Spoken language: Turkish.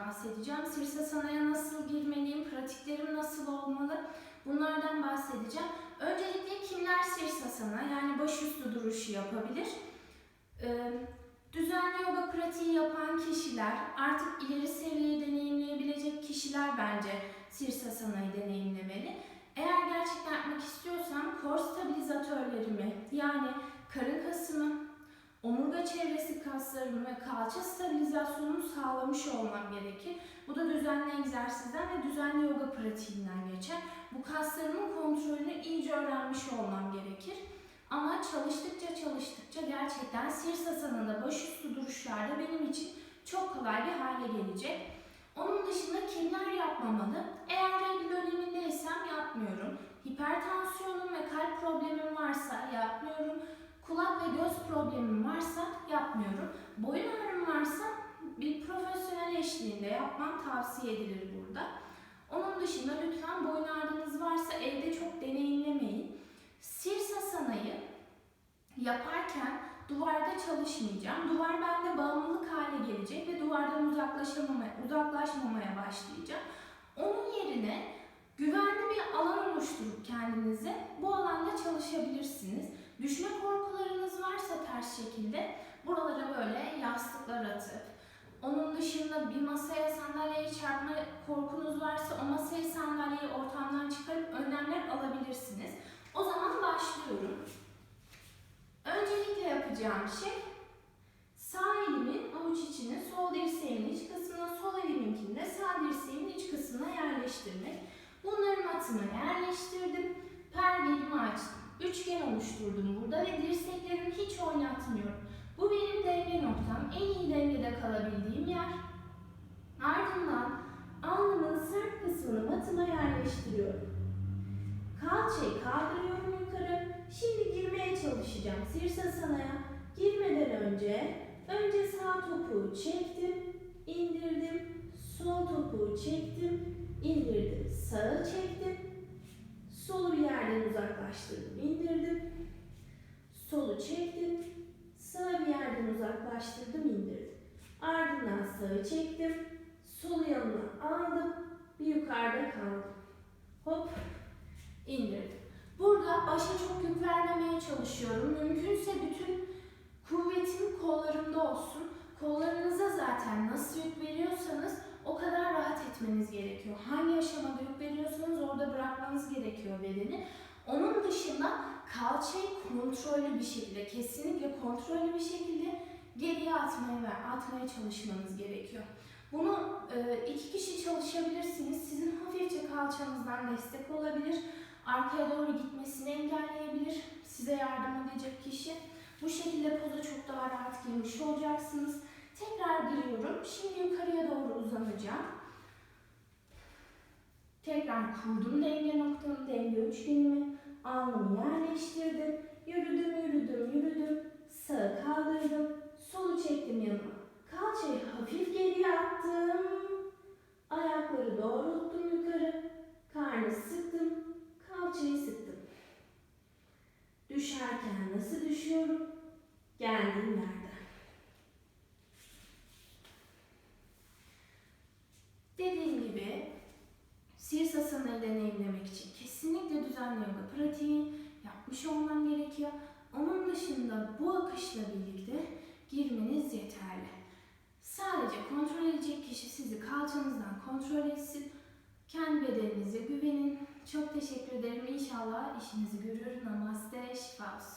bahsedeceğim. Sirsasana nasıl girmeliyim, pratiklerim nasıl olmalı bunlardan bahsedeceğim. Öncelikle kimler sirsasana yani başüstü duruşu yapabilir? Ee, düzenli yoga pratiği yapan kişiler, artık ileri seviyeyi deneyimleyebilecek kişiler bence sirsasanayı deneyimlemeli. Çevresi kaslarımı ve kalça stabilizasyonumu sağlamış olmam gerekir. Bu da düzenli egzersizden ve düzenli yoga pratiğinden geçer. Bu kaslarımın kontrolünü iyice öğrenmiş olmam gerekir. Ama çalıştıkça çalıştıkça gerçekten sirsasanında başüstü duruşlarda benim için çok kolay bir hale gelecek. Onun dışında kimler yapmamalı? Eğer regl dönemindeysem yapmıyorum. Hipertansiyonum ve kalp problemim varsa yapmıyorum. Kulak ve göz problemim varsa yapmıyorum. Boyun ağrım varsa bir profesyonel eşliğinde yapmam tavsiye edilir burada. Onun dışında lütfen boyun ağrınız varsa evde çok deneyimlemeyin. Sirsasanayı yaparken duvarda çalışmayacağım. Duvar bende bağımlılık hale gelecek ve duvardan uzaklaşamamaya, uzaklaşmamaya başlayacağım. Onun yerine güvenli bir alan oluşturup kendinize bu alanda çalışabilirsiniz. Düşme korkularınız varsa ters şekilde buralara böyle yastıklar atıp onun dışında bir masaya sandalyeye çarpma korkunuz varsa o masayı sandalyeyi ortamdan çıkarıp önlemler alabilirsiniz. O zaman başlıyorum. Öncelikle yapacağım şey sağ elimin avuç içine, sol dirseğimin iç kısmına, sol eliminkini de sağ dirseğimin iç kısmına yerleştirmek. Bunları matıma yerleştirdim. Pergelimi açtım. Üçgen oluşturdum burada ve dirseklerimi hiç oynatmıyorum. Bu benim denge noktam. En iyi dengede kalabildiğim yer. Ardından alnımın sert kısmını matıma yerleştiriyorum. Kalçayı kaldırıyorum yukarı. Şimdi girmeye çalışacağım Sirsasana'a. Girmeden önce önce sağ topuğu çektim, indirdim. Sol topuğu çektim, indirdim. Sağı çektim. Solu bir yerden uzaklaştırdım, indirdim. Solu çektim. Uzaklaştırdım, indirdim. Ardından sağı çektim. Solu yanına aldım. Bir yukarıda kaldım. Hop, indirdim. Burada başa çok yük vermemeye çalışıyorum. Mümkünse bütün kuvvetim kollarımda olsun. Kollarınıza zaten nasıl yük veriyorsanız o kadar rahat etmeniz gerekiyor. Hangi aşamada yük veriyorsanız orada bırakmanız gerekiyor bedeni. Onun dışında kalçayı kontrollü bir şekilde, kesinlikle kontrollü bir şekilde geriye atmaya ve atmaya çalışmanız gerekiyor. Bunu e, iki kişi çalışabilirsiniz. Sizin hafifçe kalçanızdan destek olabilir arkaya doğru gitmesini engelleyebilir. Size yardım edecek kişi. Bu şekilde poza çok daha rahat girmiş olacaksınız. Tekrar giriyorum. Şimdi yukarıya doğru uzanacağım. Tekrar kurdum denge noktamı, denge üçgenimi. Düşerken nasıl düşüyorum? Geldiğim yerden. Dediğim gibi Sirsasana'yı deneyimlemek için kesinlikle düzenli yoga pratiği yapmış olmam gerekiyor. Onun dışında bu akışla birlikte girmeniz yeterli. Sadece kontrol edecek kişi sizi kalçanızdan kontrol etsin. Kendi bedeninize güvenin. Çok teşekkür ederim. İnşallah işinizi görür. Namaste. Şifa olsun.